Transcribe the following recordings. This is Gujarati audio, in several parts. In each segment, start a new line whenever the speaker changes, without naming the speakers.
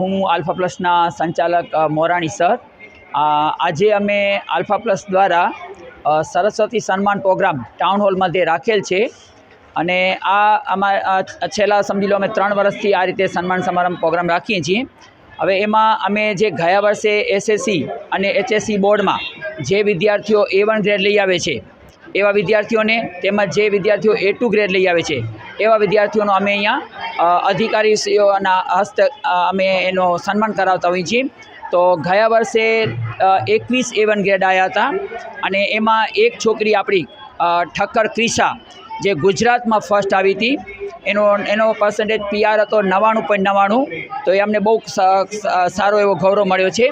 હું આલ્ફા પ્લસના સંચાલક મોરાણી સર. આજે અમે આલ્ફા પ્લસ દ્વારા સરસ્વતી સન્માન પ્રોગ્રામ ટાઉન હોલમાં જે રાખેલ છે. અને આ અમારા છેલ્લા સમજી લો અમે ત્રણ વર્ષથી આ રીતે સન્માન સમારંભ પ્રોગ્રામ રાખીએ છીએ. હવે એમાં અમે જે ગયા વર્ષે એસએસસી અને એચએસસી બોર્ડમાં જે વિદ્યાર્થીઓ એ વન ગ્રેડ લઈ આવે છે, એવા વિદ્યાર્થીઓને તેમજ જે વિદ્યાર્થીઓ એ ટુ ગ્રેડ લઈ આવે છે, એવા વિદ્યાર્થીઓનો અમે અહીંયા અધિકારીશ્રીઓના હસ્ત અમે એનો સન્માન કરાવતા હોઈએ છીએ. તો ગયા વર્ષે એકવીસ એવન ગ્રેડ આવ્યા હતા અને એમાં એક છોકરી આપણી ઠક્કર ક્રિશા, જે ગુજરાતમાં ફર્સ્ટ આવી હતી. એનો એનો પર્સન્ટેજ પીઆર હતો નવ્વાણું પોઈન્ટ નવ્વાણું તો એ અમને બહુ સારો એવો ગૌરવ મળ્યો છે.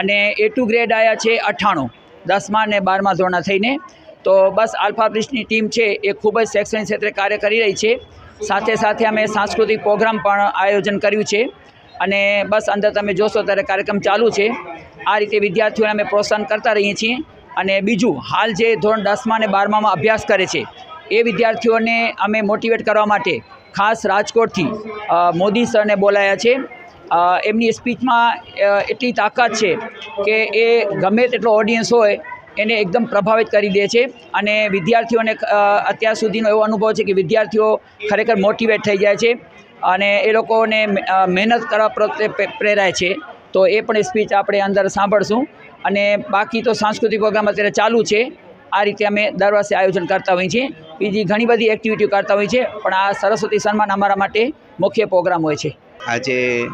અને એ ટુ ગ્રેડ આવ્યા છે અઠ્ઠાણું, દસમા અને બારમા ધોરણા થઈને. તો બસ આલ્ફા બ્રિજની ટીમ છે એ ખૂબ જ શૈક્ષણિક ક્ષેત્રે કાર્ય કરી રહી છે. સાથે સાથે અમે સાંસ્કૃતિક પ્રોગ્રામ પણ આયોજન કર્યું છે. અને બસ અંદર તમે જોશો ત્યારે કાર્યક્રમ ચાલુ છે. આ રીતે વિદ્યાર્થીઓને અમે પ્રોત્સાહન કરતા રહીએ છીએ. અને બીજું, હાલ જે ધોરણ દસમા અને બારમામાં અભ્યાસ કરે છે, એ વિદ્યાર્થીઓને અમે મોટિવેટ કરવા માટે ખાસ રાજકોટથી મોદી સરને બોલાયા છે. એમની સ્પીચમાં એટલી તાકાત છે કે એ ગમે તેટલો ઓડિયન્સ હોય એને એકદમ પ્રભાવિત કરી દે છે અને વિદ્યાર્થીઓને અત્યાર સુધીનો એવો અનુભવ છે કે વિદ્યાર્થીઓ ખરેખર મોટિવેટ થઈ જાય છે અને એ લોકોને મહેનત કરવા પ્રત્યે પ્રે- પ્રેરાય છે. તો એ પણ સ્પીચ આપણે અંદર સાંભળશું અને બાકી તો સાંસ્કૃતિક પ્રોગ્રામ અત્યારે ચાલુ છે. આ રીતે અમે દર વર્ષે આયોજન કરતા હોઈએ છીએ. બીજી ઘણી બધી એક્ટિવિટીઓ કરતા હોઈએ છીએ, પણ આ સરસ્વતી સન્માન અમારા માટે મુખ્ય પ્રોગ્રામ હોય છે.
આજે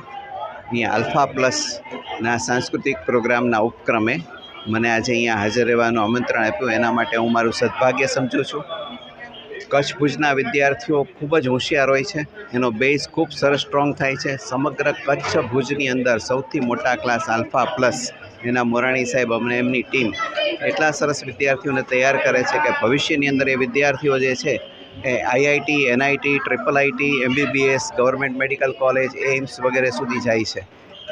અહીંયા આલ્ફા પ્લસના સાંસ્કૃતિક પ્રોગ્રામના ઉપક્રમે મને આજે અહીંયા હાજર રહેવાનું આમંત્રણ આપ્યું. એના માટે હું મારું સદભાગ્ય સમજું છું. કચ્છ ભુજના વિદ્યાર્થીઓ ખૂબ જ હોશિયાર હોય છે. એનો બેઝ ખૂબ સરસ સ્ટ્રોંગ થાય છે. સમગ્ર કચ્છ ભુજની અંદર સૌથી મોટા ક્લાસ આલ્ફા પ્લસ એના મોરાણી સાહેબ અમને એમની ટીમ એટલા સરસ વિદ્યાર્થીઓને તૈયાર કરે છે કે ભવિષ્યની અંદર એ વિદ્યાર્થીઓ જે છે એ IIT NIT triple IT MBBS government medical college AIIMS વગેરે સુધી જાય છે.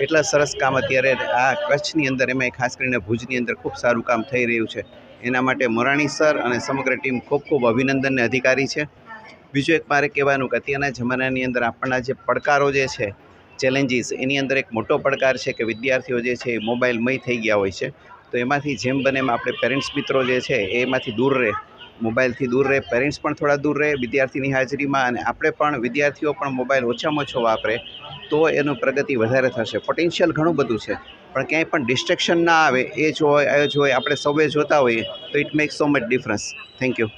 એટલા સરસ કામ અત્યારે આ કચ્છની અંદર એમાં ખાસ કરીને ભુજની અંદર ખૂબ સારું કામ થઈ રહ્યું છે. એના માટે મોરાણી સર અને સમગ્ર ટીમ ખૂબ ખૂબ અભિનંદનને અધિકારી છે. બીજું એક મારે કહેવાનું કે અત્યારના જમાનાની અંદર આપણના જે પડકારો જે છે ચેલેન્જીસ એની અંદર એક મોટો પડકાર છે કે વિદ્યાર્થીઓ જે છે એ મોબાઈલમય થઈ ગયા હોય છે. તો એમાંથી જેમ બને એમ આપણે પેરેન્ટ્સ મિત્રો જે છે, એમાંથી દૂર રહે. મોબાઈલથી દૂર રહે પેરેન્ટ્સ પણ થોડા દૂર રહે, વિદ્યાર્થીની હાજરીમાં અને આપણે પણ વિદ્યાર્થીઓ પણ મોબાઈલ ઓછામાં ઓછો વાપરે, તો એનું પ્રગતિ વધારે થશે. પોટેન્શિયલ ઘણું બધું છે, પણ ક્યાંય પણ ડિસ્ટ્રેક્શન ના આવે, એ જ હોય એ જ હોય, આપણે સૌએ જોતા હોઈએ, તો it makes so much difference thank you